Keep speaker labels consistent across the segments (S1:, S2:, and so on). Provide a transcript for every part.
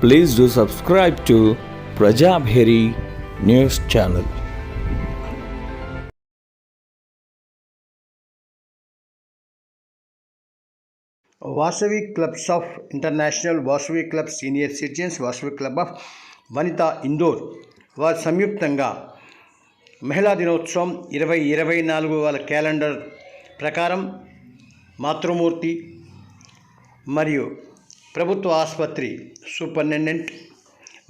S1: Please do subscribe to Prajabheri News Channel.
S2: Vasavi clubs of international Vasavi club senior citizens Vasavi club of Vanitha Indore వారు సంయుక్తంగా మహిళా దినోత్సవం ఇరవై ఇరవై నాలుగు వాళ్ళ క్యాలెండర్ ప్రకారం మాతృమూర్తి మరియు ప్రభుత్వ ఆసుపత్రి సూపరింటెండెంట్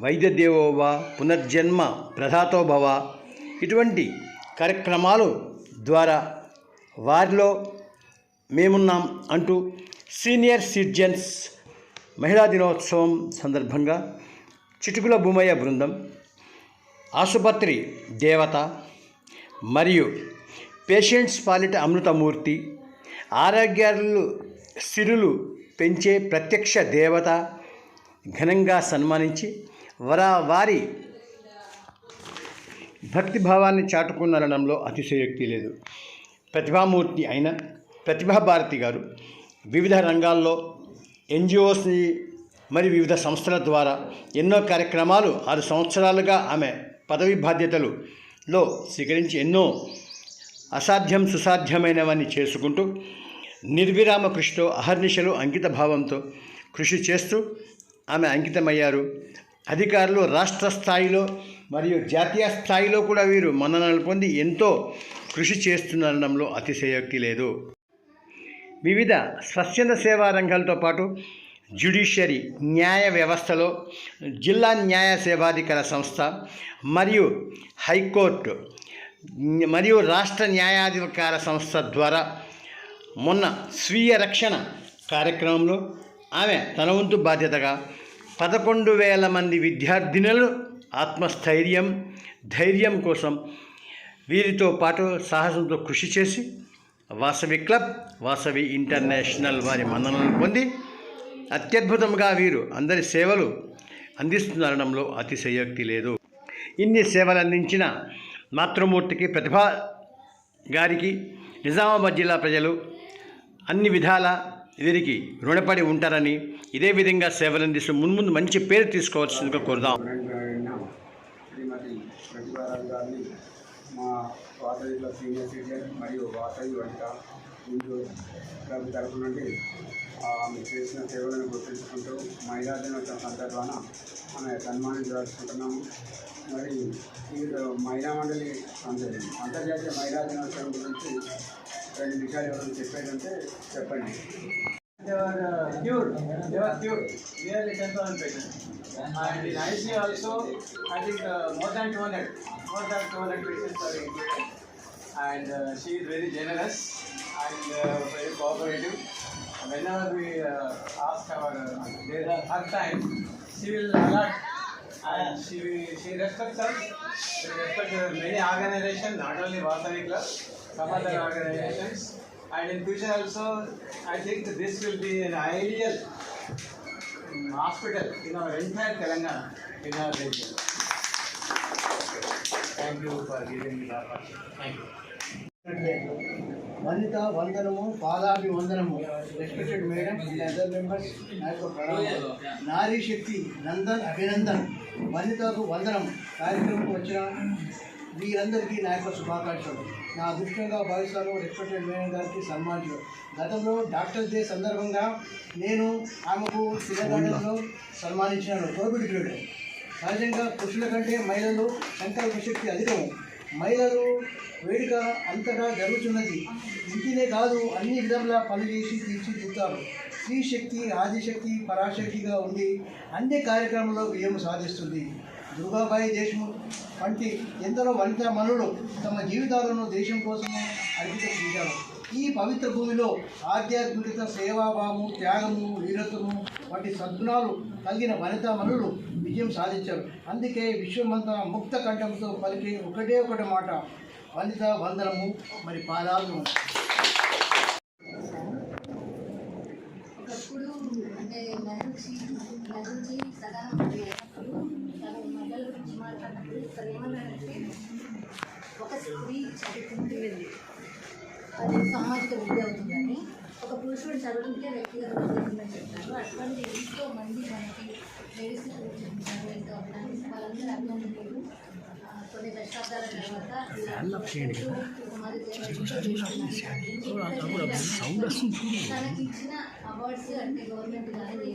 S2: వైద్యదేవోభవ పునర్జన్మ ప్రధాతోభవ ఇటువంటి కార్యక్రమాలు ద్వారా వారిలో మేమున్నాం అంటూ సీనియర్ సిటిజన్స్ మహిళా దినోత్సవం సందర్భంగా చిటుకుల భూమయ్య బృందం ఆసుపత్రి దేవత మరియు పేషెంట్స్ పాలిట అమృతమూర్తి ఆరోగ్యాలు సిరులు పెంచే ప్రత్యక్ష దేవత ఘనంగా సన్మానించి వరా వారి భక్తిభావాన్ని చాటుకునడంలో అతిశయోక్తి లేదు. ప్రతిభామూర్తి అయిన ప్రతిభాభారతి గారు వివిధ రంగాల్లో ఎన్జిఓస్ని మరియు వివిధ సంస్థల ద్వారా ఎన్నో కార్యక్రమాలు ఆరు సంవత్సరాలుగా ఆమె పదవి బాధ్యతలులో స్వీకరించి ఎన్నో అసాధ్యం సుసాధ్యమైనవన్నీ చేసుకుంటూ నిర్విరామ కృషితో అహర్నిశలు అంకిత భావంతో కృషి చేస్తూ ఆమె అంకితమయ్యారు. అధికారులు రాష్ట్ర స్థాయిలో మరియు జాతీయ స్థాయిలో కూడా వీరు మన్ననలు పొంది ఎంతో కృషి చేస్తుండడంలో అతిశయోక్తి లేదు. వివిధ స్వచ్ఛంద సేవా రంగాలతో పాటు జ్యుడిషియరీ న్యాయ వ్యవస్థలో జిల్లా న్యాయ సేవాధికార సంస్థ మరియు హైకోర్టు మరియు రాష్ట్ర న్యాయాధికార సంస్థ ద్వారా మొన్న స్వీయ రక్షణ కార్యక్రమంలో ఆమె తన వంతు బాధ్యతగా పదకొండు వేల మంది విద్యార్థినులు ఆత్మస్థైర్యం ధైర్యం కోసం వీరితో పాటు సాహసంతో కృషి చేసి వాసవి క్లబ్ వాసవి ఇంటర్నేషనల్ వారి మన్ననలు పొంది అత్యద్భుతంగా వీరు అందరి సేవలు అందిస్తుండడంలో అతిశయోక్తి లేదు. ఇన్ని సేవలు అందించిన మాతృమూర్తికి ప్రతిభ గారికి నిజామాబాద్ జిల్లా ప్రజలు అన్ని విధాల వీరికి రుణపడి ఉంటారని ఇదే విధంగా సేవలు అందిస్తూ మున్ముందు మంచి పేరు తీసుకోవాల్సిందిగా కోరుదాం.
S3: మా వాసవి సీనియర్ సిటిజన్ మరియు వాసవి వంట ఇందు క్లబ్ నుండి ఆమె చేసిన సేవలను గుర్తించుకుంటూ మహిళా దినోత్సవం సందర్భాన ఆమె సన్మానించదలుచుకుంటున్నాము మరి ఈ మహిళా మండలి అంతర్జాతీయ మహిళా దినోత్సవం గురించి రెండు విషయాలు ఎవరైనా చెప్పేదంటే చెప్పండి
S4: They were uh, cured. They were cured. Nearly 10,000 patients. And in ICU also, I think uh, more than 200, more than 200 patients are included. And uh, she is very generous and uh, very cooperative. Whenever we uh, ask our, uh, there are her time, she will alert and she she respects us. She respects uh, many organizations, not only Vasavi Club, some other organizations. And in future also, I think this will be an ideal hospital in our entire Telangana, in our region. Thank you for giving me the opportunity. Thank you.
S2: వనిత వందనము పాదాభి వందనము respected madam and other members నా యొక్క నారీ శక్తి నందన్ అభినందన్ వనితకు వందనం కార్యక్రమం వచ్చిన వీరందరికీ నా యొక్క శుభాకాంక్షలు. నా అదృష్టంగా భావిస్తాను. రెస్పెక్టెడ్ మేడం గారికి సన్మానించడం గతంలో డాక్టర్స్ డే సందర్భంగా నేను ఆమెకు సిద్ధగంటలో సన్మానించినాను. కోవిడ్ పీరియడ్ సహజంగా పురుషుల కంటే మహిళలు సంకల్ప శక్తి అధికము మహిళలు వేడుక అంతటా జరుగుతున్నది. ఇంటినే కాదు అన్ని విధములా పనిచేసి తీర్చిదిద్దుతారు స్త్రీ శక్తి ఆదిశక్తి పరాశక్తిగా ఉండి అన్ని కార్యక్రమంలో విజయం సాధిస్తుంది. దుర్గాబాయి దేశ్ముఖ్ వంటి ఎందరో వనితా మనులు తమ జీవితాలను దేశం కోసము అంకితం చేశారు. ఈ పవిత్ర భూమిలో ఆధ్యాత్మికత సేవాభావము త్యాగము వీరత్వము వంటి సద్గుణాలు కలిగిన వనితా మనులు విజయం సాధించారు. అందుకే విశ్వమంతా ముక్త కంఠంతో పలికే ఒకటే ఒకటి మాట వనిత వందనము మరి పాదాలను
S5: ఒకప్పుడు అంటే నెహ్రూజీ నెహ్రూజీ ప్రధానమంత్రి అయినప్పుడు తను మహిళల గురించి ఒక స్త్రీ చదువుకుంటే అది సామాజిక విద్య అవుతుందని ఒక పురుషుడు చదువుకుంటే వ్యక్తిగత అవుతుందని చెప్తారు అటువంటి ఎంతో మంది మనకి లేడీస్ వాళ్ళందరూ అభినందనలు కొన్ని దశాబ్దాల తర్వాత కుమారి తనకి ఇచ్చిన అవార్డ్స్ అంటే గవర్నమెంట్ కానీ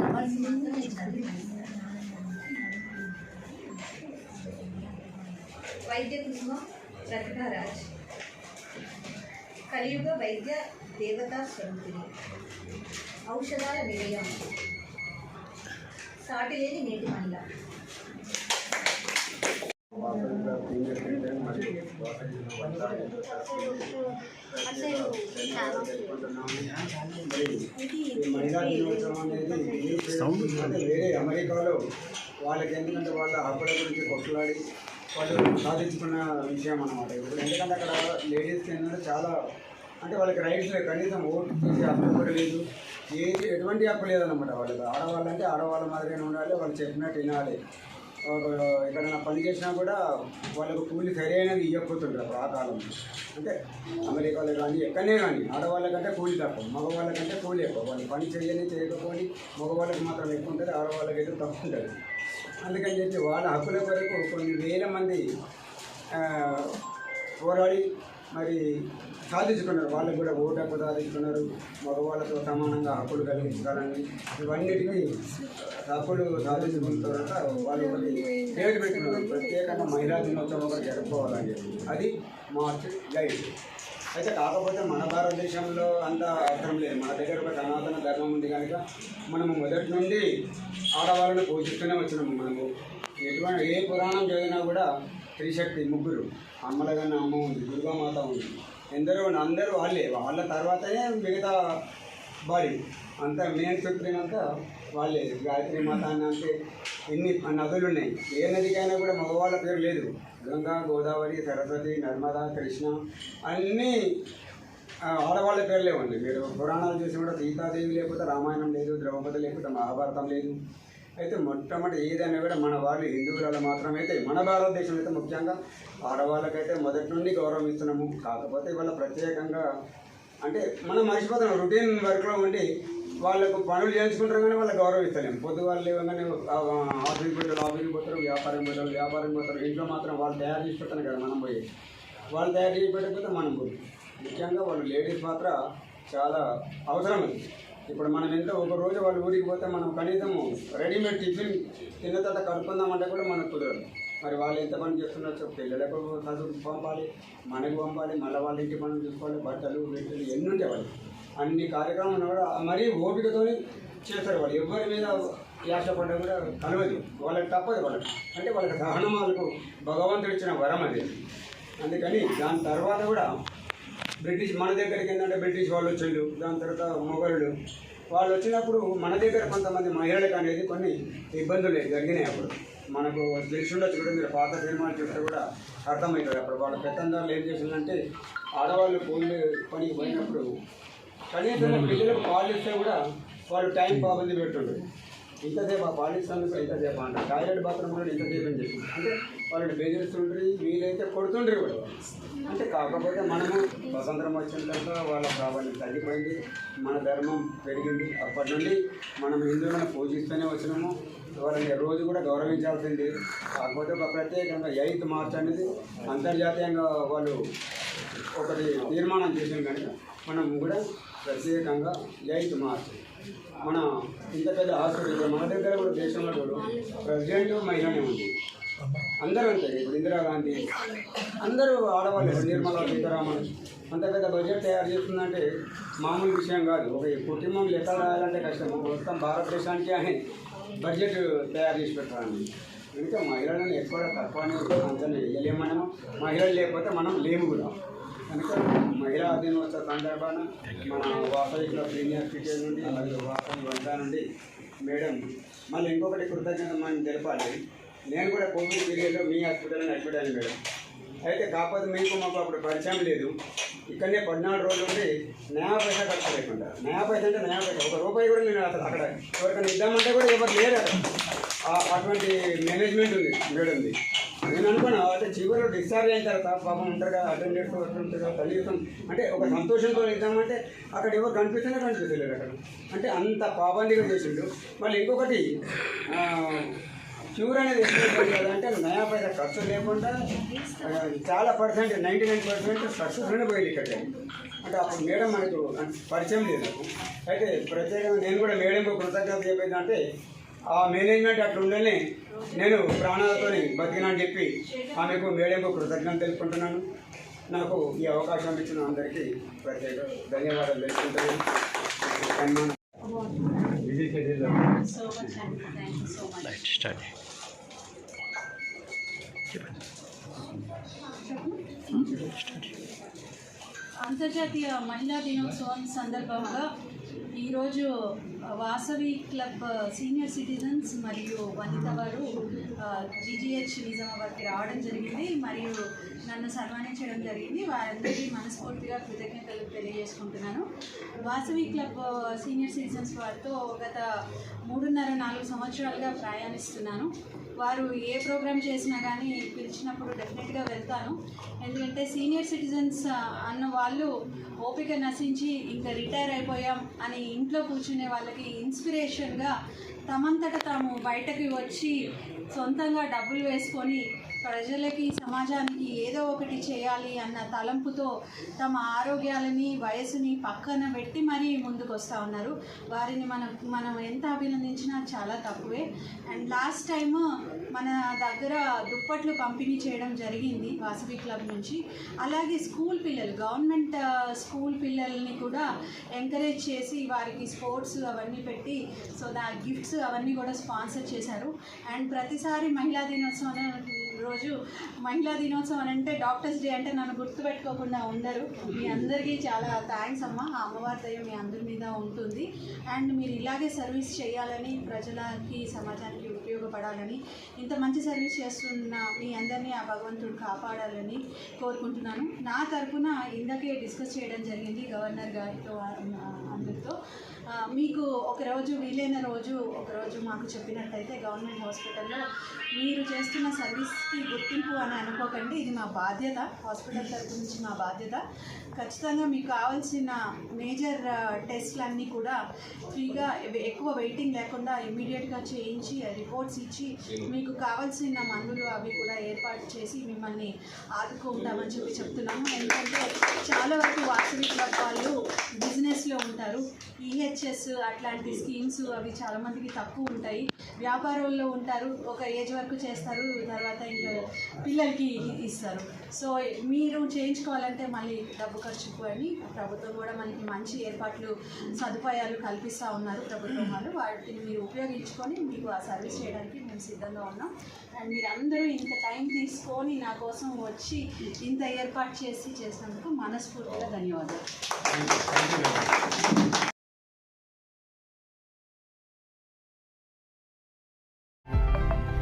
S5: అవార్డ్స్ నేను చదివినాను
S6: వైద్య కుసుమ ప్రతిభారాజ్ కలియుగ వైద్య దేవతా స్వరూపిణి. ఔషధాల నిలయం. సాటిలేని నేటి మహిళ.
S3: వేరే అమెరికాలో వాళ్ళకి ఎందుకంటే వాళ్ళ హక్కుల గురించి కొట్లాడి వాళ్ళు సాధించుకున్న విషయం అన్నమాట ఇప్పుడు ఎందుకంటే అక్కడ లేడీస్కి ఏంటంటే చాలా అంటే వాళ్ళకి రైట్స్ కనీసం ఓటు తీసే హక్కు కూడా లేదు. ఏది ఎటువంటి హక్కు లేదనమాట వాళ్ళకి. ఆడవాళ్ళంటే ఆడవాళ్ళ మాదిరిగానే ఉండాలి వాళ్ళు చెప్పినట్టు వినాలి. ఒక ఎక్కడైనా పని చేసినా కూడా వాళ్ళకు కూలి సరైనది ఇవ్వకపోతుంటారు ఆ కాలంలో. అంటే అమెరికాలో కానీ ఎక్కడనే కానీ ఆడవాళ్ళకంటే కూలి తక్కువ మగవాళ్ళకంటే కూలి ఎక్కువ. వాళ్ళు పని చేయని చేయకపోయి మగవాళ్ళకి మాత్రం ఎక్కువ ఉంటుంది ఆడవాళ్ళకి అయితే తక్కువ ఉంటుంది. అందుకని చెప్పి వాళ్ళ హక్కుల కొరకు కొన్ని వేల మంది పోరాడి మరి సాధించుకున్నారు. వాళ్ళు కూడా ఓటు హక్కు సాధించుకున్నారు. మగవాళ్ళతో సమానంగా హక్కులు కలిగించుకోవాలని ఇవన్నిటినీ హక్కులు సాధించుకున్న తర్వాత వాళ్ళు కొన్ని పేరు పెట్టుకున్నారు. ప్రత్యేకంగా మహిళా దినోత్సవం ఒకటి జరుపుకోవాలని అది మార్చ్ లైఫ్ అయితే కాకపోతే మన భారతదేశంలో అంత అవసరం లేదు. మన దగ్గర ఒక సనాతన ధర్మం ఉంది కనుక మనము మొదటి నుండి ఆడవాళ్ళని పోషిస్తూనే వచ్చినాము మనము. ఎటువంటి ఏ పురాణం చదివినా కూడా త్రిశక్తి ముగ్గురు. అమ్మలగన్న అమ్మ ఉంది దుర్గామాత ఉంది. ఎందరో అందరూ వాళ్ళే. వాళ్ళ తర్వాతనే మిగతా బాడీ అంతా మెయిన్ చెప్పినంత అంతా వాళ్ళే. గాయత్రి మాత అని అంటే ఎన్ని నదులు ఉన్నాయి ఏ నదికైనా కూడా మగవాళ్ళ పేరు లేదు. గంగా గోదావరి సరస్వతి నర్మదా కృష్ణ అన్నీ ఆడవాళ్ళ పేర్లే ఉంది మీరు పురాణాలు చూసి కూడా సీతాదేవి లేకపోతే రామాయణం లేదు ద్రౌపది లేకపోతే మహాభారతం లేదు. అయితే మొట్టమొదటి ఏదైనా కూడా మన వాళ్ళు హిందువులలో మాత్రమైతే అయితే మన భారతదేశం అయితే ముఖ్యంగా ఆడవాళ్ళకైతే మొదటి నుండి గౌరవం ఇస్తున్నాము కాకపోతే ఇవాళ ప్రత్యేకంగా అంటే మనం మర్చిపోతున్నాం రొటీన్ వర్క్లో ఉండి వాళ్ళకు పనులు చేయించుకుంటారు కానీ వాళ్ళకి గౌరవిస్తలేము పొద్దు వాళ్ళు లేవగానే ఆఫీస్కి పోతారు ఆఫీస్కి పోతారు వ్యాపారం పోతారు వ్యాపారం పోతారు. ఇంట్లో మాత్రం వాళ్ళు తయారు చేసి పెడతాను కదా మనం పోయి. వాళ్ళు తయారు చేసి పెట్టకపోతే మనం పోయి ముఖ్యంగా వాళ్ళు లేడీస్ మాత్రం చాలా అవసరం అది. ఇప్పుడు మనం ఎంత ఒక రోజు వాళ్ళ ఊరికి పోతే మనం కనీసం రెడీమేడ్ టిఫిన్ తిన్న తర్వాత కడుక్కుందామంటే కూడా మనకు కుదరదు. మరి వాళ్ళు ఎంత పని చేస్తున్నారు పిల్లలకు చదువుకు పంపాలి మనకు పంపాలి మళ్ళీ వాళ్ళ ఇంటి పనులు చూసుకోవాలి బట్టలు వీటిలు ఎన్ని ఉంటాయి వాళ్ళు అన్ని కార్యక్రమాలు కూడా మరీ ఓపికతోని చేస్తారు వాళ్ళు. ఎవరి మీద యాసపడ్డా కూడా కలవదు. వాళ్ళకి తప్పదు వాళ్ళకి. అంటే వాళ్ళకి సహనం వాళ్ళకు భగవంతుడు ఇచ్చిన వరం అది. అందుకని దాని తర్వాత కూడా బ్రిటిష్ మన దగ్గరికి ఏంటంటే బ్రిటిష్ వాళ్ళు వచ్చిండు దాని తర్వాత మొఘలుడు వాళ్ళు వచ్చినప్పుడు మన దగ్గర కొంతమంది మహిళలకు అనేది కొన్ని ఇబ్బందులు జరిగినాయి అప్పుడు. మనకు తెలిసి కూడా మీరు పాత సినిమాలు చూస్తే కూడా అర్థమవుతుంది అప్పుడు. వాళ్ళ పెత్తందారులు ఏం చేసిందంటే ఆడవాళ్ళు పోయి పనికి పోయినప్పుడు కనీసం పిల్లలకు పాలు ఇస్తే కూడా వాళ్ళు టైం పాబంది పెట్టుండ్రు ఇంతసేపు ఆ పాలిస్తాను ఇంతసేపు అంటారు టాయిలెట్ బాత్రూమ్ కూడా ఇంతసేపు అని చెప్పి అంటే వాళ్ళని బెదిరిస్తుండ్రి వీలైతే కొడుతుండ్రి కూడా అంటే కాకపోతే మనము స్వతంత్రం వచ్చిన తర్వాత వాళ్ళ ప్రాబల్యం తగ్గిపోయింది మన ధర్మం పెరిగింది. అప్పటి నుండి మనం హిందువులను పూజిస్తూనే వచ్చినాము. వాళ్ళని రోజు కూడా గౌరవించాల్సింది. కాకపోతే ఒక ప్రత్యేకంగా ఎయిత్ మార్చ్ అనేది అంతర్జాతీయంగా వాళ్ళు ఒకటి తీర్మానం చేసిన కనుక మనం కూడా ప్రత్యేకంగా ఎయిత్ మార్చ్. మన ఇంత పెద్ద హాస్పిటల్ మన దగ్గర కూడా దేశంలో కూడా ప్రెసిడెంట్ మహిళనే ఉంది. అందరూ ఉంటారు ఇప్పుడు ఇందిరాగాంధీ అందరూ ఆడవాళ్ళు నిర్మలా సీతారామన్. అంత పెద్ద బడ్జెట్ తయారు చేస్తుందంటే మామూలు విషయం కాదు. ఒక కుటుంబం లెక్క రాయాలంటే కష్టం. మొత్తం భారతదేశానికి అని బడ్జెట్ తయారు చేసి పెట్టాలని. ఇంకా మహిళలను ఎక్కువ తక్కువ అంచనా వేయలేము మనము మహిళలు లేకపోతే మనం లేము కూడా. కనుక మహిళా దినోత్సవ సందర్భాన మన వాసవి క్లబ్ సీనియర్ సిటిజన్ నుండి మరియు వాసవి వంట నుండి మేడం మళ్ళీ ఇంకొకటి కృతజ్ఞత మనం తెలపాలి. నేను కూడా కోవిడ్ పీరియడ్లో మీ హాస్పిటల్లో నడిపడాను మేడం. అయితే కాకపోతే మీకు మాకు అప్పుడు పరిచయం లేదు. ఇక్కడనే పద్నాలుగు రోజులు ఉండి నయా పైసా ఖర్చు లేకుండా నయా పైసా అంటే నయా పైసా ఒక రూపాయి కూడా నేను అసలు అక్కడ ఎవరికైనా ఇద్దామంటే కూడా ఎవరు లేరు అక్కడ. అటువంటి మేనేజ్మెంట్ ఉంది మేడంది. నేను అనుకున్నా అంటే చివరిలో డిశ్చార్జ్ అయిన తర్వాత పాపం ఉంటారు కదా అటెండెంట్స్ ఉంటారు కదా కనీసం అంటే ఒక సంతోషంతో వెళ్తామంటే అక్కడ ఎవరు కనిపిస్తేనే కనిపించలేరు అక్కడ. అంటే అంత పాబండిగా చేసిండు. మళ్ళీ ఇంకొకటి క్యూర్ అనేది ఎప్పుడు అంటే నయా పైసా ఖర్చు లేకుండా చాలా పర్సెంట్ నైంటీ నైన్ పర్సెంట్ సక్సెస్ఫుల్గా పోయింది ఇక్కడ. అంటే అప్పుడు మేడం మనకు పరిచయం లేదు. అయితే ప్రత్యేకంగా నేను కూడా మేడంకు కృతజ్ఞత చెప్పేది అంటే ఆ మేనేజ్మెంట్ అట్లా ఉండాలని నేను ప్రాణాలతో బతికినా చెప్పి ఆమెకు మేడంకు కృతజ్ఞత తెలుపుకుంటున్నాను. నాకు ఈ అవకాశం ఇచ్చిన అందరికీ ప్రత్యేక ధన్యవాదాలు
S5: తెలుసుకుంటాను అంతర్జాతీయ మహిళా దినోత్సవం సందర్భంగా ఈరోజు వాసవి క్లబ్ సీనియర్ సిటిజన్స్ మరియు వనిత వారు జీజీహెచ్ నిజామాబాద్కి రావడం జరిగింది. మరియు నన్ను సన్మానించడం జరిగింది. వారందరికీ మనస్ఫూర్తిగా కృతజ్ఞతలు తెలియజేసుకుంటున్నాను. వాసవి క్లబ్ సీనియర్ సిటిజన్స్ వారితో గత మూడున్నర నాలుగు సంవత్సరాలుగా ప్రయాణిస్తున్నాను. వారు ఏ ప్రోగ్రామ్ చేసినా కానీ పిలిచినప్పుడు డెఫినెట్గా వెళ్తాను. ఎందుకంటే సీనియర్ సిటిజన్స్ అన్న వాళ్ళు ఓపిక నశించి ఇంకా రిటైర్ అయిపోయాం అని ఇంట్లో కూర్చునే వాళ్ళకి ఇన్స్పిరేషన్గా తమంతట తాము బయటకు వచ్చి సొంతంగా డబ్బులు వేసుకొని ప్రజలకి సమాజానికి ఏదో ఒకటి చేయాలి అన్న తలంపుతో తమ ఆరోగ్యాలని వయసుని పక్కన పెట్టి మరీ ముందుకు వస్తూ ఉన్నారు. వారిని మనం మనం ఎంత అభినందించినా చాలా తక్కువే. అండ్ లాస్ట్ టైం మన దగ్గర దుప్పట్లు పంపిణీ చేయడం జరిగింది వాసవి క్లబ్ నుంచి. అలాగే స్కూల్ పిల్లలు గవర్నమెంట్ స్కూల్ పిల్లల్ని కూడా ఎంకరేజ్ చేసి వారికి స్పోర్ట్స్ అవన్నీ పెట్టి సో దా గిఫ్ట్స్ అవన్నీ కూడా స్పాన్సర్ చేశారు. అండ్ ప్రతిసారి మహిళా దినోత్సవం రోజు మహిళా దినోత్సవం అంటే డాక్టర్స్ డే అంటే నన్ను గుర్తుపెట్టుకోకుండా ఉండరు. మీ అందరికీ చాలా థ్యాంక్స్ అమ్మ. ఆ అమ్మవారి దయ మీ అందరి మీద ఉంటుంది. అండ్ మీరు ఇలాగే సర్వీస్ చేయాలని ప్రజలకి సమాజానికి ఉపయోగపడాలని ఇంత మంచి సర్వీస్ చేస్తున్న మీ అందరినీ ఆ భగవంతుడు కాపాడాలని కోరుకుంటున్నాను. నా తరపున ఇందాకే డిస్కస్ చేయడం జరిగింది గవర్నర్ గారితో అందరితో. మీకు ఒకరోజు వీలైన రోజు ఒకరోజు మాకు చెప్పినట్టయితే గవర్నమెంట్ హాస్పిటల్లో మీరు చేస్తున్న సర్వీస్కి గుర్తింపు అని అనుకోకండి. ఇది మా బాధ్యత. హాస్పిటల్ తరపు నుంచి మా బాధ్యత. ఖచ్చితంగా మీకు కావాల్సిన మేజర్ టెస్ట్లన్నీ కూడా ఫ్రీగా ఎక్కువ వెయిటింగ్ లేకుండా ఇమీడియట్గా చేయించి రిపోర్ట్స్ ఇచ్చి మీకు కావాల్సిన మందులు అవి కూడా ఏర్పాటు చేసి మిమ్మల్ని ఆదుకుంటామని చెప్పి చెప్తున్నాము. ఎందుకంటే చాలా వరకు వాసవి క్లబ్ వాళ్ళు బిజినెస్లో ఉంటారు. ఈహెచ్ఎస్ అట్లాంటి స్కీమ్స్ అవి చాలామందికి తక్కువ ఉంటాయి. వ్యాపారంలో ఉంటారు. ఒక ఏజ్ వరకు చేస్తారు. తర్వాత ఇంకా పిల్లలకి ఇస్తారు. సో మీరు చేయించుకోవాలంటే మళ్ళీ డబ్బు ఖర్చుకు అని ప్రభుత్వం కూడా మనకి మంచి ఏర్పాట్లు సదుపాయాలు కల్పిస్తూ ఉన్నారు ప్రభుత్వం వాళ్ళు. వాటిని మీరు ఉపయోగించుకొని మీకు ఆ సర్వీస్ చేయడానికి చేయడానికి మేము సిద్ధంగా ఉన్నాం అండ్ మీరందరూ ఇంత టైం తీసుకొని నా కోసం వచ్చి ఇంత ఏర్పాటు చేసి చేసినందుకు మనస్ఫూర్తిగా ధన్యవాదాలు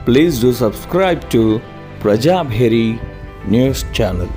S1: Please do subscribe to Prajabheri News Channel.